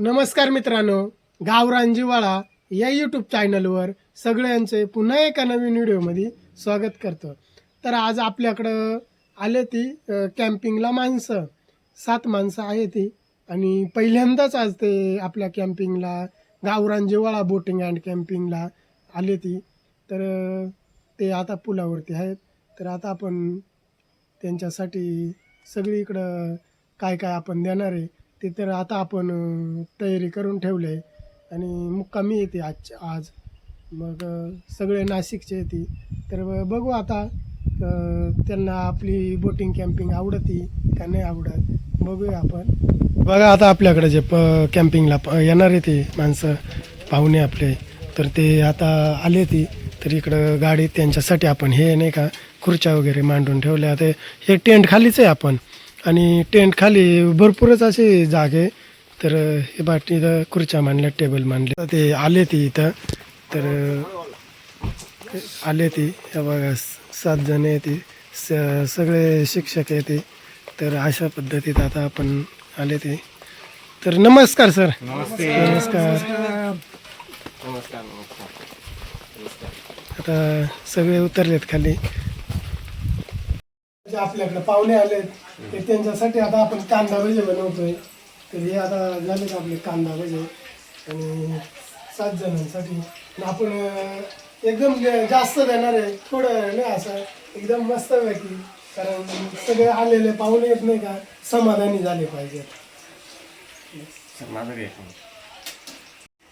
नमस्कार मित्रांनो गावरान जिवाळा या यूट्यूब चॅनलवर सगळ्यांचे पुन्हा एका नवीन व्हिडिओमध्ये स्वागत करतो. तर आज आपल्याकडं आले ती कॅम्पिंगला माणसं. सात माणसं आहे ती. आणि पहिल्यांदाच आज ते आपल्या कॅम्पिंगला गावरान जिवाळा बोटिंग अँड कॅम्पिंगला आले ती. तर ते आता पुलावरती आहेत. तर आता आपण त्यांच्यासाठी सगळीकडं काय काय आपण देणार आहे ते तर आता आपण तयारी करून ठेवली आहे आणि मुक्कामी येते आज आज. मग सगळे नाशिकचे येते. तर ब- बघू आता त्यांना आपली बोटिंग कॅम्पिंग आवडती का नाही आवडत बघूया आपण. बघा आता आपल्याकडे जे प कॅम्पिंगला प येणार आहे ते माणसं पाहुणे आपले. तर ते आता आले ती तर इकडं गाडी त्यांच्यासाठी आपण हे नाही का खुर्च्या वगैरे मांडून ठेवल्या. ते हे टेंट खालीच आहे आपण. आणि टेंट खाली भरपूरच असे जागे. तर हे बाटी इथं खुर्च्या मांडल्या टेबल मांडले ते आले ती इथं. तर आले ती. बघा सात जण येते स सगळे शिक्षक येते तर अशा पद्धतीत आता आपण आले ते. तर नमस्कार सर. नमस्कार. आता सगळे उतरलेत खाली. आपल्याकडे पाहुणे आलेत ते त्यांच्यासाठी आता आपण कांदा भजे बनवतोय. तर हे आता झालेत आपले कांदा भजे. आणि सात जणांसाठी. आपण एकदम जास्त देणार आहे. थोडं नाही असं. एकदम मस्त पैकी. कारण सगळे आलेले पाहुणे येत नाही का समाधानी झाले पाहिजेत.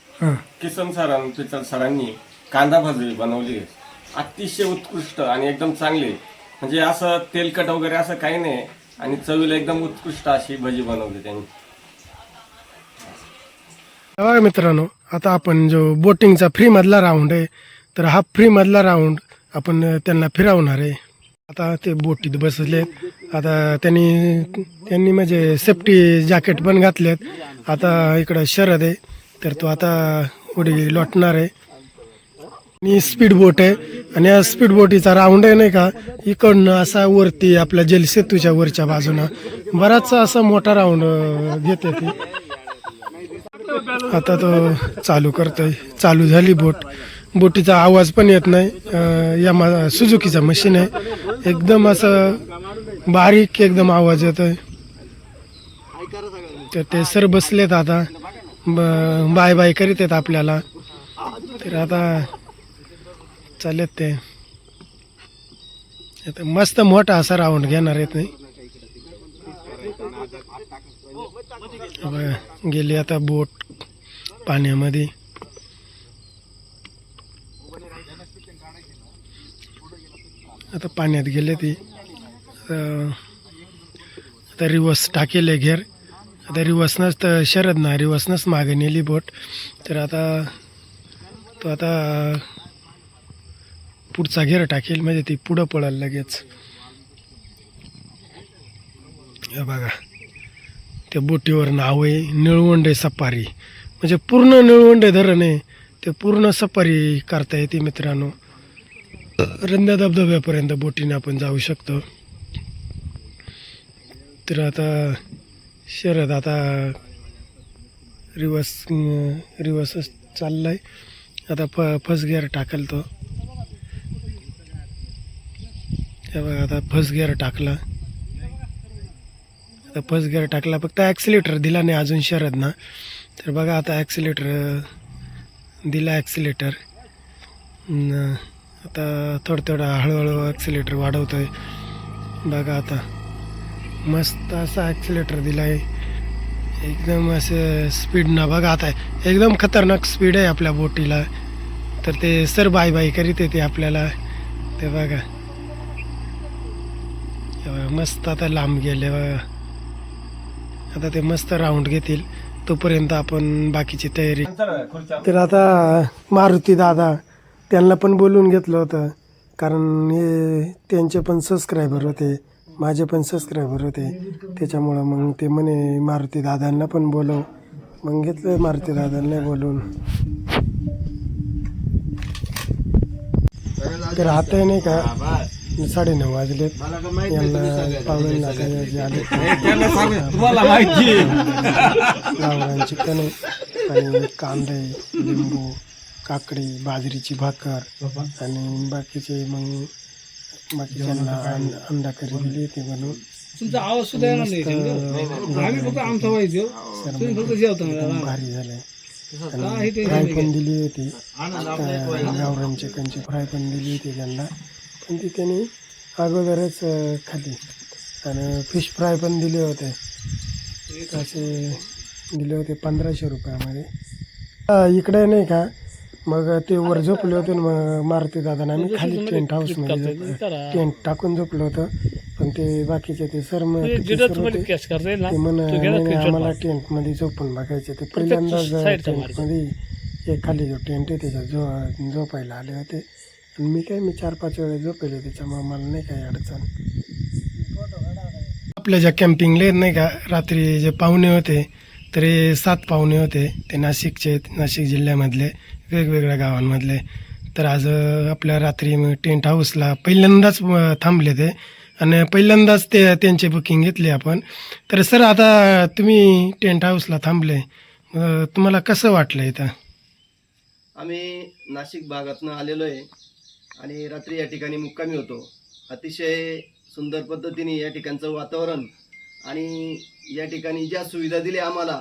हां. किसन सरां सरांनी कांदा भाजी बनवली. आहे. अतिशय उत्कृष्ट आणि एकदम चांगली. म्हणजे असं तेलकट वगैरे असं काही नाही. आणि चवीला एकदम उत्कृष्ट अशी भजी बनवली त्यांनी. बघा मित्रांनो आता आपण जो बोटिंगचा फ्री मधला राऊंड आहे तर हा फ्री मधला राऊंड आपण त्यांना फिरवणार आहे. आता ते बोटीत बसले. आता त्यांनी त्यांनी म्हणजे सेफ्टी जॅकेट पण घातलेत. आता इकडं शरद आहे तर तो आता उडी लोटणार आहे. आणि स्पीड बोट आहे. आणि या स्पीड बोटीचा राऊंड आहे नाही का? इकडनं असा वरती आपल्या जलसेतूच्या वरच्या बाजूनं बराचसा असा मोठा राऊंड घेते ती. आता तो चालू करतोय. चालू झाली बोट बोटीचा आवाज पण येत नाही. या मा मशीन आहे. एकदम असं बारीक एकदम आवाज येतोय. तर ते सर बसलेत आता. ब- बाय बाय करीत आहेत आपल्याला. तर आता चालेत ते. आता मस्त मोठा असा राऊंड घेणार आहेत नाही गेली आता बोट पाण्यामध्ये. आता पाण्यात गेले ती. आता रिवर्स टाकेले घेर. आता रिवर्सनंच तर शरद ना रिवर्सनंच मागे नेली बोट. तर आता तो आता पुढचा घेर टाकेल म्हणजे ती पुढं पळाल लगेच. हे बघा. त्या बोटीवर नाव आहे निळवंडे सफारी. म्हणजे पूर्ण निळवंडे धरण आहे ते पूर्ण सफारी करता येते मित्रांनो. रंध्या धबधब्यापर्यंत बोटीने आपण जाऊ शकतो. तर आता शरद आता रिवर्स रिवर्सच चाललाय. आता फ फर्स्ट गिअर टाकल तो हे बघा आता फर्स्ट गिअर टाकला. आता फर्स्ट गिअर टाकला फक्त ॲक्सिलेटर दिला नाही अजून शरद ना. तर बघा आता ॲक्सिलेटर दिला ॲक्सिलेटर आता थोडं थोडं हळूहळू ॲक्सिलेटर वाढवतोय. बघा आता. मस्त असा ॲक्सिलेटर दिला आहे एकदम असं स्पीडनं बघा आता. एकदम खतरनाक स्पीड आहे आपल्या बोटीला. तर ते सर बाय बाय करीत येते आपल्याला. ते बघा, मस्त आता लांब गेले आता ते मस्त राऊंड घेतील. तोपर्यंत आपण बाकीची तयारी. तर आता मारुती दादा त्यांना पण बोलून घेतलं होतं. कारण हे त्यांचे पण सबस्क्रायबर होते माझे पण सबस्क्रायबर होते. त्याच्यामुळं मग ते म्हणे मारुती दादांना पण बोलव. मग घेतलं मारुती दादांना बोलून. तर आता नाही का साडेनऊ वाजलेत यांना पाहुण्यांना काही जे आले तुम्हाला माहिती गावरान चिकन आणि कांदे लिंबू काकडी बाजरीची भाकर आणि बाकीचे मग बाकीच्यांना अंडा करी दिली होती बनवून. तुमचा आवाज सुद्धा येणार नाही इथे. आम्ही फक्त आमचा व्हायचो तुम्ही फक्त जेवता. एकदम भारी झाले. काही ते फ्राय पण दिली होती. गावरान चिकनची फ्राय पण दिली होती त्यांना. पण ती त्यांनी अगोदरच खाल्ली. आणि फिश फ्राय पण दिले होते. असे दिले होते पंधराशे रुपयामध्ये. इकडे नाही का मग ते वर झोपले होते मग मारुती दादा आम्ही खाली टेंट हाऊसमध्ये टेंट टाकून झोपलो होतं. पण ते बाकीचे ते सर मग ना? ते म्हण आम्हाला मार. टेंटमध्ये झोपून बघायचे ते पहिल्यांदाच side चा टेंटमध्ये एक खाली जो टेंट आहे त्याच्यात झो झोपायला आले होते. मी काय मी चार पाच वेळेस झोपले त्याच्यामुळे मला नाही काही अडचण. आपल्या ज्या कॅम्पिंगला नाही का रात्री जे पाहुणे होते तर सात पाहुणे होते ते नाशिकचे नाशिक जिल्ह्यामधले वेगवेगळ्या गावांमधले. तर आज आपल्या रात्री मग टेंट हाऊसला पहिल्यांदाच थांबले ते. आणि पहिल्यांदाच ते त्यांची बुकिंग घेतली आपण. तर सर आता तुम्ही टेंट हाऊसला थांबले. तुम्हाला कसं वाटलं इथं? आम्ही नाशिक भागातनं आलेलो आहे. आणि रात्री या ठिकाणी मुक्कामी होतो. अतिशय सुंदर पद्धतीने या ठिकाणचं वातावरण आणि या ठिकाणी ज्या सुविधा दिल्या आम्हाला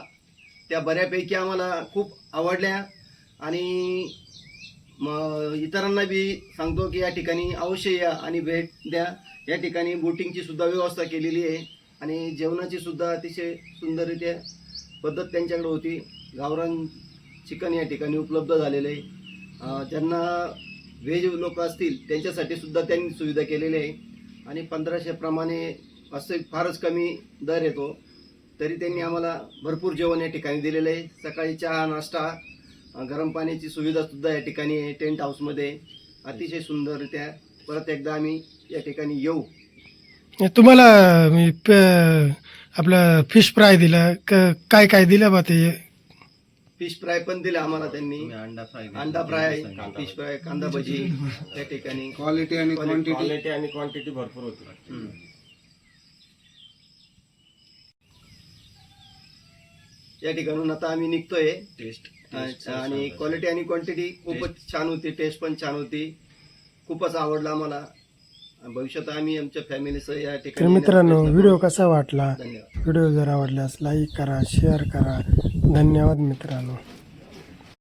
त्या बऱ्यापैकी आम्हाला खूप आवडल्या. आणि मग इतरांना बी सांगतो की या ठिकाणी अवश्य या आणि भेट द्या. या ठिकाणी बोटिंगची सुद्धा व्यवस्था केलेली आहे आणि जेवणाची सुद्धा अतिशय सुंदररित्या पद्धत त्यांच्याकडे होती. गावरान चिकन या ठिकाणी उपलब्ध झालेलं आहे. त्यांना व्हेज लोक असतील त्यांच्यासाठी सुद्धा त्यांनी सुविधा केलेली आहे. आणि पंधराशेप्रमाणे असे फारच कमी दर येतो. तरी त्यांनी आम्हाला भरपूर जेवण या ठिकाणी दिलेलं आहे. सकाळी चहा नाश्ता गरम पाण्याची सुविधासुद्धा या ठिकाणी आहे टेंट हाऊसमध्ये. अतिशय सुंदररित्या परत एकदा आम्ही या ठिकाणी येऊ. तुम्हाला मी प- आपलं फिश फ्राय दिला. क काय काय दिलं बा ते? फिश फ्राय पण दिला आम्हाला त्यांनी. अंडा फ्राय अंडा फ्राय फिश फ्राय कांदा भजी त्या ठिकाणी. क्वालिटी आणि क्वांटिटी क्वालिटी आणि क्वांटिटी भरपूर होती. हम्म. या ठिकाणून आता आम्ही निघतोय. टेस्ट अच्छा, आणि क्वालिटी आणि क्वांटिटी खूपच छान होती टेस्ट पण छान होती. खूपच आवडला आम्हाला. भविष्यात आम्ही आमच्या फॅमिलीसह या तर ठिकाणी मित्रांनो व्हिडिओ कसा वाटला. धन्यवाद. व्हिडिओ जर आवडल्यास लाईक करा शेअर करा. धन्यवाद मित्रांनो